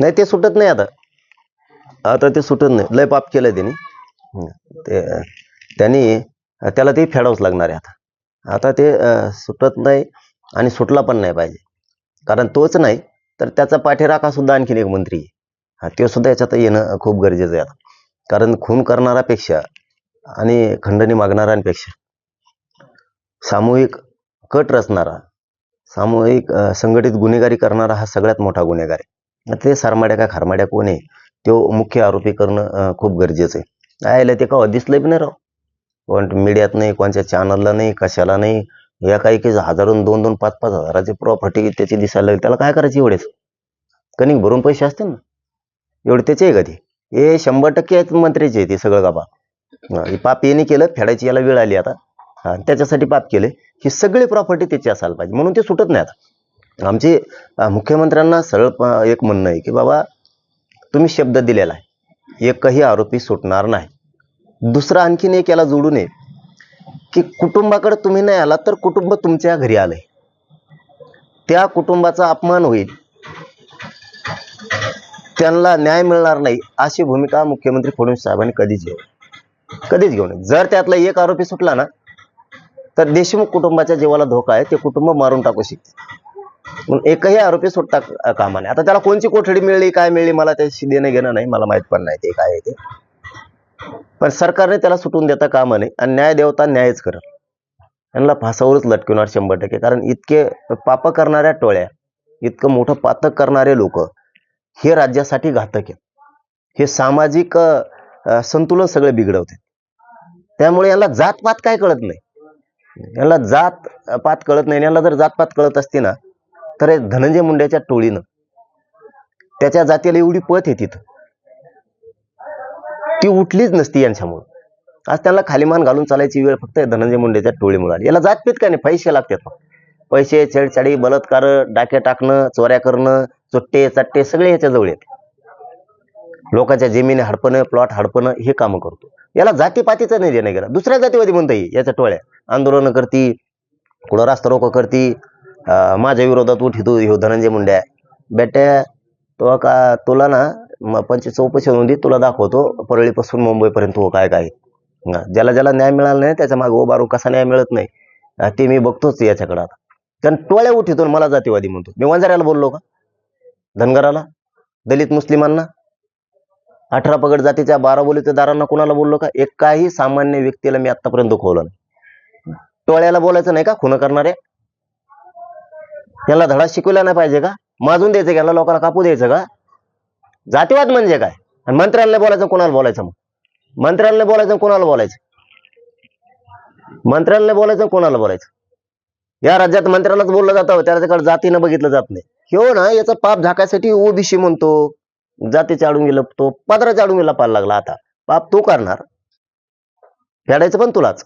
नाही ते सुटत नाही आता. आता ते सुटत नाही. लय पाप केलं त्यांनी. ते त्यांनी त्याला ते फेडावंच लागणार आहे आता. आता ते सुटत नाही आणि सुटला पण नाही पाहिजे. कारण तोच नाही तर त्याचा पाठीराखा सुद्धा आणखीन एक मंत्री आहे. हा ते सुद्धा याच्यात येणं खूप गरजेचं आहे आता. कारण खून करणारापेक्षा आणि खंडणी मागणाऱ्यांपेक्षा सामूहिक कट रचणारा सामूहिक संघटित गुन्हेगारी करणारा हा सगळ्यात मोठा गुन्हेगार आहे. ते सारमाड्या का खारमाड्या कोण आहे? तो मुख्य आरोपी करणं खूप गरजेचं आहे. आयला ते का दिसलंय पण नाही राव. कोण मीडियात नाही कोणत्या चॅनलला नाही कशाला नाही. या काही काही हजारून दोन दोन पाच पाच हजाराची प्रॉपर्टी त्याची दिसायला लागली. त्याला काय करायची एवढेच? कणिक भरून पैसे असतील ना? एवढे त्याचे आहे का ते? हे शंभर टक्के आहेत मंत्र्याचे आहे ते सगळं गाबा पाप येणे केलं फेडायची याला वेळ आली आता. त्याच्यासाठी पाप केले ही सगळी प्रॉपर्टी त्याची असायला पाहिजे. म्हणून ते सुटत नाही आता आमचे मुख्यमंत्र्यांना सरळ एक म्हणणं आहे की बाबा तुम्ही शब्द दिलेला आहे. एकही आरोपी सुटणार नाही. दुसरा आणखीन एक याला जोडू नये की कुटुंबाकडे तुम्ही नाही आला तर कुटुंब तुमच्या घरी आलंय. त्या कुटुंबाचा अपमान होईल. त्यांना न्याय मिळणार नाही अशी भूमिका मुख्यमंत्री फडणवीस साहेबांनी कधीच घेऊ कधीच घेऊ नये. जर त्यातला एक आरोपी सुटला ना तर देशमुख कुटुंबाच्या जीवाला धोका आहे ते कुटुंब मारून टाकू शकते. म्हणून एकही आरोपी सुटता कामा नये. आता त्याला कोणची कोठडी मिळली काय मिळली मला त्याशी देणं घेणं नाही मला माहीत पण नाही ते काय आहे ते. पण सरकारने त्याला सुटून देता कामा नाही आणि न्याय देवता न्यायच करल. यांना फासावरच लटकवणार शंभर टक्के. कारण इतके पाप करणाऱ्या टोळ्या इतकं मोठं पातक करणारे लोक हे राज्यासाठी घातक आहेत. हे सामाजिक संतुलन सगळे बिघडवते त्यामुळे यांना जातपात काय कळत नाही. यांना जात पात कळत नाही. यांना जर जातपात कळत असते ना तर धनंजय मुंड्याच्या टोळीनं. त्याच्या जातीला एवढी पत आहे तिथं. ती उठलीच नसती यांच्यामुळे. आज त्यांना खालीमान घालून चालायची वेळ फक्त धनंजय मुंडेच्या टोळीमुळे आली. याला जातपीत का नाही? पैसे लागतात पैसे छेडछाडी बलात्कार डाके टाकणं चोऱ्या करणं चुट्टे चट्टे सगळे ह्याच्याजवळ येत लोकांच्या जमिनी हडपणं प्लॉट हडपणं हे कामं करतो. याला जातीपातीचं नाही देणं गेला. दुसऱ्या जातीवादी म्हणता येईल याच्या टोळ्या. आंदोलनं करती कुठं रास्ता रोको करती माझ्या विरोधात उठितो हो, ह्यो धनंजय मुंड्या बेट्या तो का तुला ना म- पंचवीस चौपशी नोंदी तुला दाखवतो. परळीपासून मुंबईपर्यंत हो काय काय. ज्याला ज्याला न्याय मिळाला नाही त्याच्यामागे उभारून कसा न्याय मिळत नाही? ते मी बघतोच याच्याकडे आता. कारण टोळ्या उठितो मला जातीवादी म्हणतो. मी वंजाऱ्याला बोललो का? धनगराला? दलित मुस्लिमांना? अठरा पगड जातीच्या बारा बोलीच्या दारांना कुणाला बोललो का? एकाही सामान्य व्यक्तीला मी आतापर्यंत दुखवलं नाही. टोळ्याला बोलायचं नाही का खुनं करणाऱ्या? याला धडा शिकवला नाही पाहिजे का? माजून द्यायचं का? याला लोकांना कापू द्यायचं का? जातीवाद म्हणजे काय? आणि मंत्र्यांना बोलायचं कोणाला बोलायचं मग? मंत्र्यांना बोलायचं कोणाला बोलायचं? मंत्र्यांना बोलायचं कोणाला बोलायचं? या राज्यात मंत्र्यालाच बोललं जातं हो. त्याच्याकडे जातीनं बघितलं जात नाही. हो ना याचा पाप झाकायसाठी ओबीसी म्हणतो. जातीच्या आडून गेलं तो पादराच्या आडून गेला पाहायला लागला आता. पाप तू करणार. फेडायचं पण तुलाच.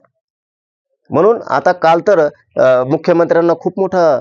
म्हणून आता काल तर मुख्यमंत्र्यांना खूप मोठा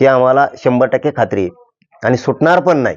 ही आम्हाला शंभर टक्के खात्री आहे. आणि सुटणार पण नाही.